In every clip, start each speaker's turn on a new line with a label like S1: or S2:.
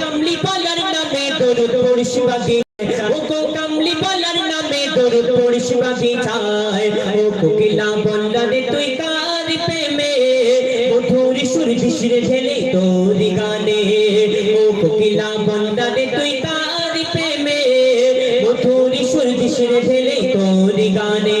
S1: কামলি বলার নামে দরুদ পড়িস বাগে ও গো কামলি বলার নামে দরুদ পড়িস বাগে চায়। ও কোকিলা বললারে তুই কার প্রেমে? মধুর সুর বিশরে ঢেলে তোরি গানে। ও কোকিলা বললারে তুই কার প্রেমে? মধুর সুর বিশরে ঢেলে তোরি গানে।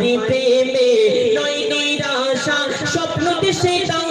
S1: যদি প্রেমে নয় নৈরাশা স্বপ্নতে সে দাও